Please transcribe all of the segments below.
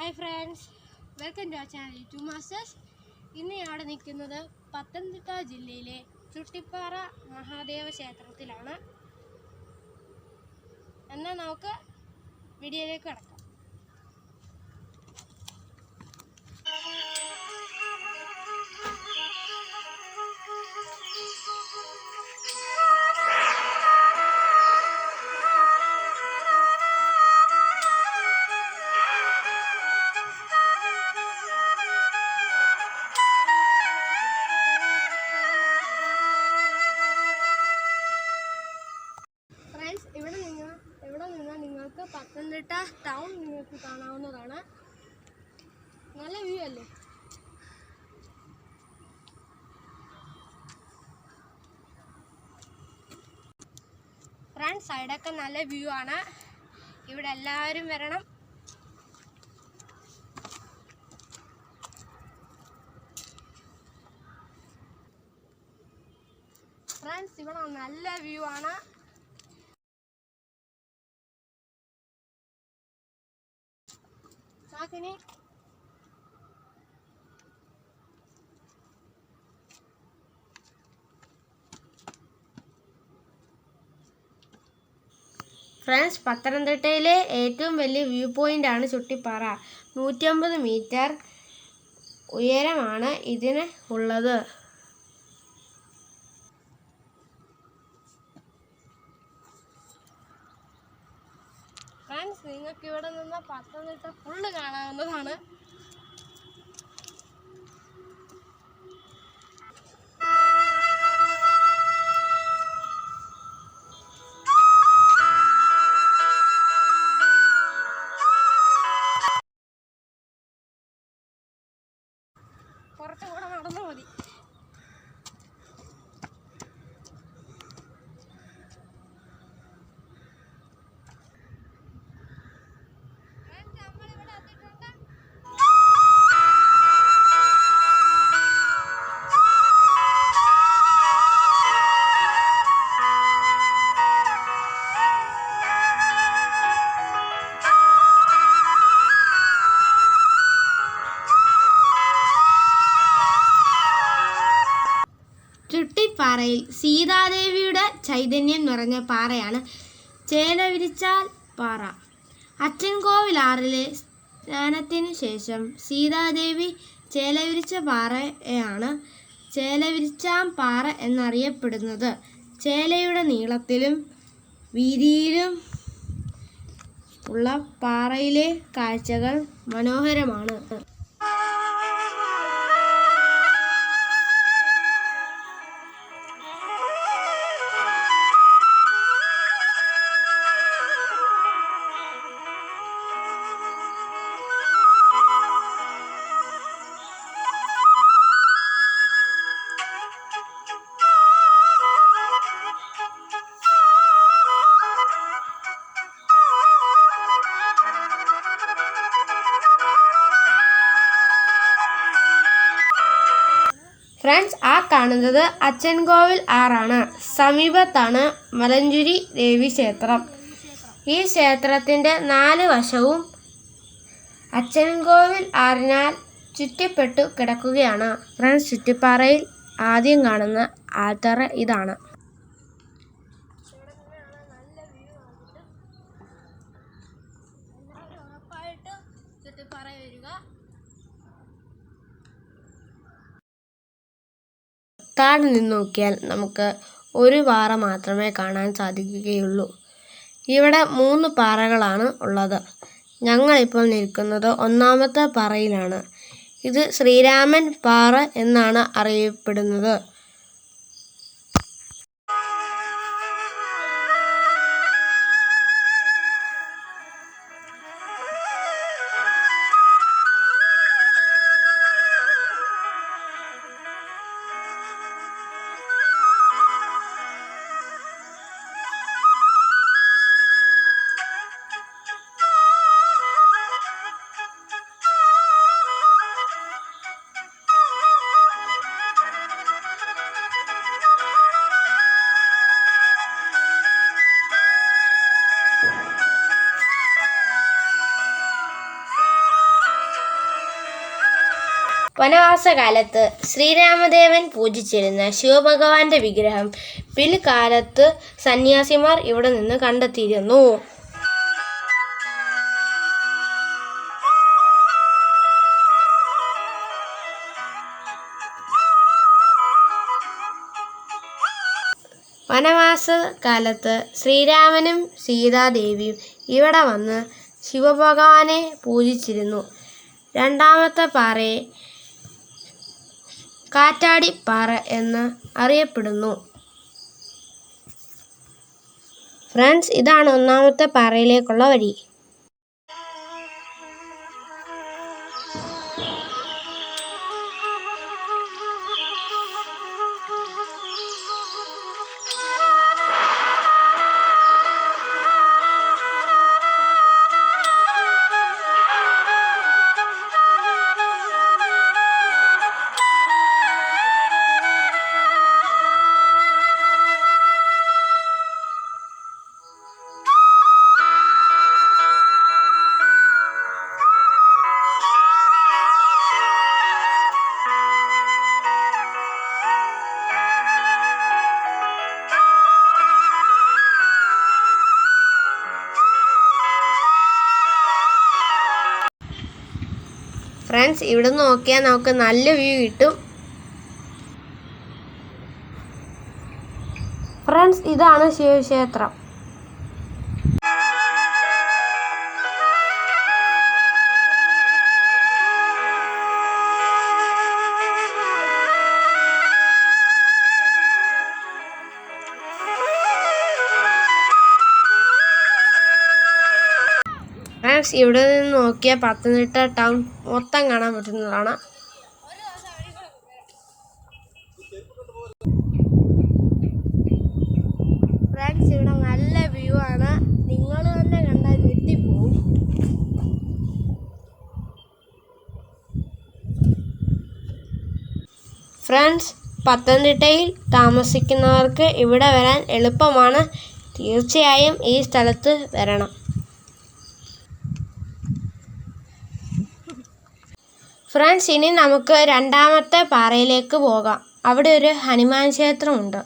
Hi friends welcome to our channel two masters ഇന്ന് അവിടെ നിൽക്കുന്നത് പത്തനംതിട്ട ജില്ലയിലെ ചുട്ടിപ്പാറ മഹാദേവ ക്ഷേത്രത്തിലാണ്. എന്നാൽ നമുക്ക് വീഡിയോയിലേക്ക് കിടക്കാം. ഇവിടെ നിന്ന് നിങ്ങൾക്ക് പത്തനംതിട്ട ടൗൺ നിങ്ങൾക്ക് കാണാവുന്നതാണ്. നല്ല വ്യൂ അല്ലേ? ഫ്രണ്ട് സൈഡൊക്കെ നല്ല വ്യൂ ആണ്. ഇവിടെ എല്ലാവരും വരണം. ഫ്രണ്ട്സ് ഇവിടെ നല്ല വ്യൂ ആണ്. സാക്കിനി ഫ്രണ്ട്സ് പത്തനംതിട്ടയിലെ ഏറ്റവും വലിയ വ്യൂ പോയിന്റാണ് ചുട്ടിപ്പാറ. നൂറ്റമ്പത് മീറ്റർ ഉയരമാണ് ഇതിന് ഉള്ളത്. ഫ്രണ്ട്സ് നിങ്ങൾക്ക് ഇവിടെ നിന്ന് പത്തനംതിട്ട ഫുള്ള് കാണാവുന്നതാണ്. സീതാദേവിയുടെ ചൈതന്യം നിറഞ്ഞ പാറയാണ്. ചേന വിരിച്ചാൽ പാറ. അച്ചൻകോവിലാറിലെ സ്നാനത്തിന് ശേഷം സീതാദേവി ചേലവിരിച്ച പാറയാണ് ചേലവിരിച്ചാം പാറ എന്നറിയപ്പെടുന്നത്. ചേലയുടെ നീളത്തിലും വീതിയിലും ഉള്ള പാറയിലെ കാഴ്ചകൾ മനോഹരമാണ്. കാണുന്നത് അച്ചൻകോവിൽ ആറാണ്. സമീപത്താണ് മലഞ്ചുരി ദേവി ക്ഷേത്രം. ഈ ക്ഷേത്രത്തിന്റെ നാല് വശവും അച്ചൻകോവിൽ ആറിനാൽ ചുറ്റപ്പെട്ടു കിടക്കുകയാണ്. ഫ്രണ്ട്സ് ചുറ്റിപ്പാറയിൽ ആദ്യം കാണുന്ന ആൽത്തറ ഇതാണ്. താഴെ നിന്ന് നോക്കിയാൽ നമുക്ക് ഒരു പാറ മാത്രമേ കാണാൻ സാധിക്കുകയുള്ളൂ. ഇവിടെ മൂന്ന് പാറകളാണ് ഉള്ളത്. ഞങ്ങളിപ്പോൾ നിൽക്കുന്നത് ഒന്നാമത്തെ പാറയിലാണ്. ഇത് ശ്രീരാമൻ പാറ എന്നാണ് അറിയപ്പെടുന്നത്. വനവാസകാലത്ത് ശ്രീരാമദേവൻ പൂജിച്ചിരുന്ന ശിവഭഗവാന്റെ വിഗ്രഹം പിൽക്കാലത്ത് സന്യാസിമാർ ഇവിടെ നിന്ന് കണ്ടെത്തിയിരുന്നു. വനവാസ കാലത്ത് ശ്രീരാമനും സീതാദേവിയും ഇവിടെ വന്ന് ശിവഭഗവാനെ പൂജിച്ചിരുന്നു. രണ്ടാമത്തെ പാറയെ കാറ്റാടിപ്പാറ എന്ന് അറിയപ്പെടുന്നു. ഫ്രണ്ട്സ് ഇതാണ് ഒന്നാമത്തെ പാറയിലേക്കുള്ള വഴി. ഫ്രണ്ട്സ് ഇവിടെ നോക്കിയാൽ നമുക്ക് നല്ല വ്യൂ കിട്ടും. ഫ്രണ്ട്സ് ഇതാണ് ശിവക്ഷേത്രം. ഫ്രണ്ട്സ് ഇവിടെ നിന്ന് നോക്കിയാൽ പത്തനംതിട്ട ടൗൺ മൊത്തം കാണാൻ പറ്റുന്നതാണ്. ഫ്രണ്ട്സ് ഇവിടെ നല്ല വ്യൂ ആണ്. നിങ്ങൾ തന്നെ കണ്ടാൽ ഞെട്ടിപ്പോവും. ഫ്രണ്ട്സ് പത്തനംതിട്ടയിൽ താമസിക്കുന്നവർക്ക് ഇവിടെ വരാൻ എളുപ്പമാണ്. തീർച്ചയായും ഈ സ്ഥലത്ത് വരണം. ഫ്രണ്ട്സ് ഇനി നമുക്ക് രണ്ടാമത്തെ പാറയിലേക്ക് പോകാം. അവിടെ ഒരു ഹനുമാൻ ക്ഷേത്രമുണ്ട്.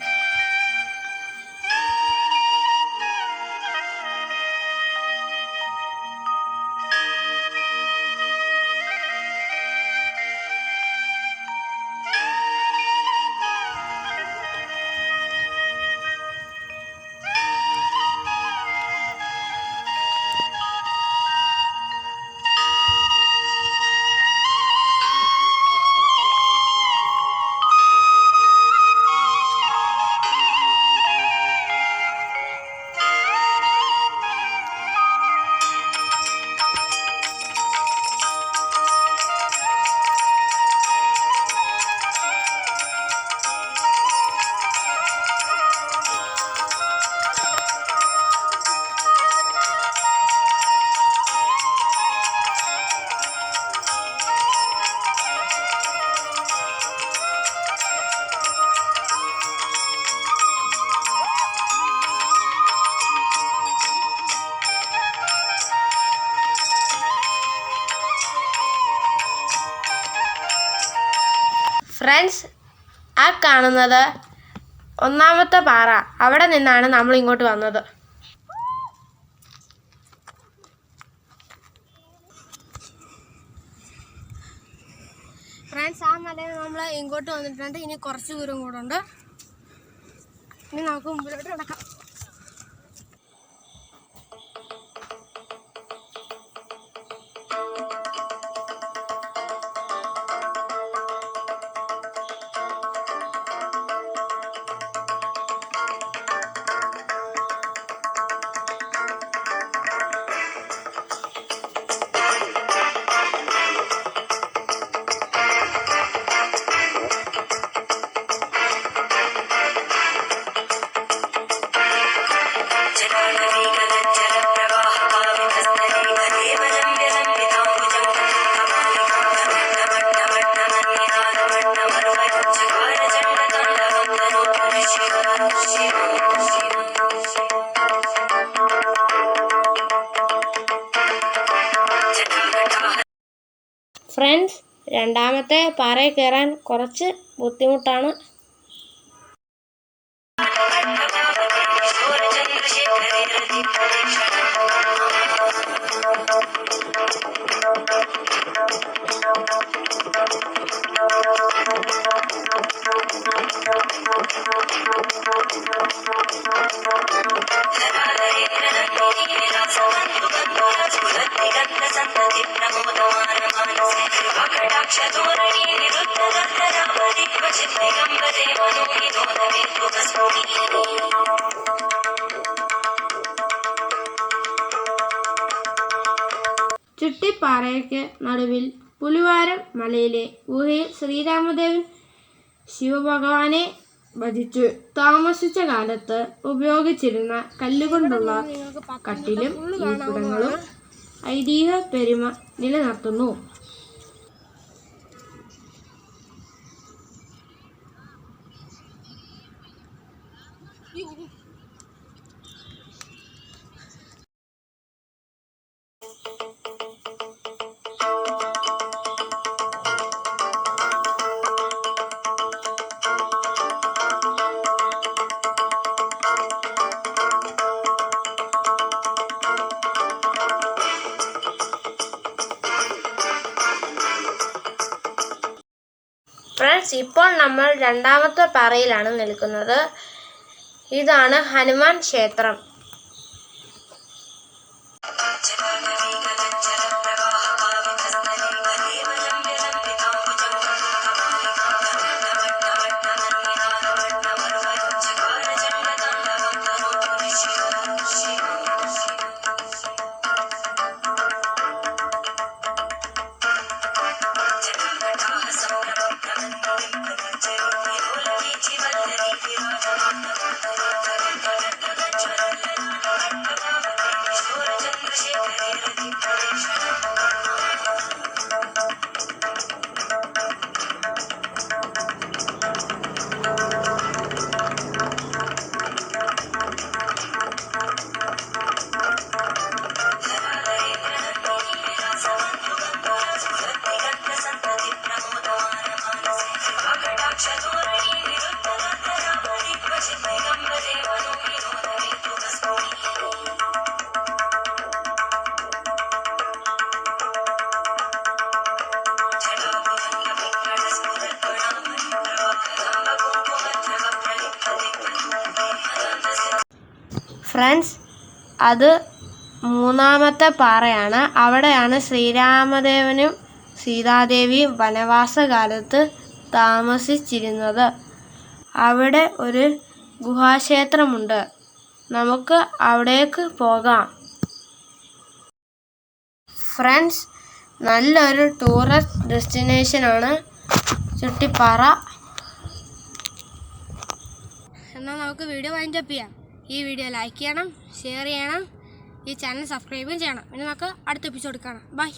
ആ കാണുന്നത് ഒന്നാമത്തെ പാറ. അവിടെ നിന്നാണ് നമ്മൾ ഇങ്ങോട്ട് വന്നത്. ഫ്രണ്ട്സ് ആ മലയിൽ നമ്മൾ ഇങ്ങോട്ട് വന്നിട്ടുണ്ട്. ഇനി കുറച്ച് ദൂരം കൂടെ ഉണ്ട്. ഇനി നമുക്ക് മുമ്പിലോട്ട് നടക്കാം. ഫ്രണ്ട്സ് രണ്ടാമത്തെ പാറയിൽ കയറാൻ കുറച്ച് ബുദ്ധിമുട്ടാണ്. ചുട്ടിപ്പാറയ്ക്ക് നടുവിൽ പുലിവാരം മലയിലെ ഗുഹയിൽ ശ്രീരാമദേവൻ ശിവഭഗവാനെ ഭജിച്ചു. താമസിച്ച കാലത്ത് ഉപയോഗിച്ചിരുന്ന കല്ലുകൊണ്ടുള്ള കട്ടിലും ഐതിഹ്യ പെരുമ നിലനിർത്തുന്നു. ഇപ്പോൾ നമ്മൾ രണ്ടാമത്തെ പാറയിലാണ് നിൽക്കുന്നത്. ഇതാണ് ഹനുമാൻ ക്ഷേത്രം. ഫ്രണ്ട്സ് അത് മൂന്നാമത്തെ പാറയാണ്. അവിടെയാണ് ശ്രീരാമദേവനും സീതാദേവിയും വനവാസകാലത്ത് താമസിച്ചിരുന്നത്. അവിടെ ഒരു ഗുഹാക്ഷേത്രമുണ്ട്. നമുക്ക് അവിടേക്ക് പോകാം. ഫ്രണ്ട്സ് നല്ലൊരു ടൂറിസ്റ്റ് ഡെസ്റ്റിനേഷനാണ് ചുട്ടിപ്പാറ. എന്നാൽ നമുക്ക് വീഡിയോ വൈൻഡപ്പ് ചെയ്യാം. ഈ വീഡിയോ ലൈക്ക് ചെയ്യണം ഷെയർ ചെയ്യണം ഈ ചാനൽ സബ്സ്ക്രൈബും ചെയ്യണം. പിന്നെ നമുക്ക് അടുത്ത എപ്പിസോഡ് കാണാം. ബൈ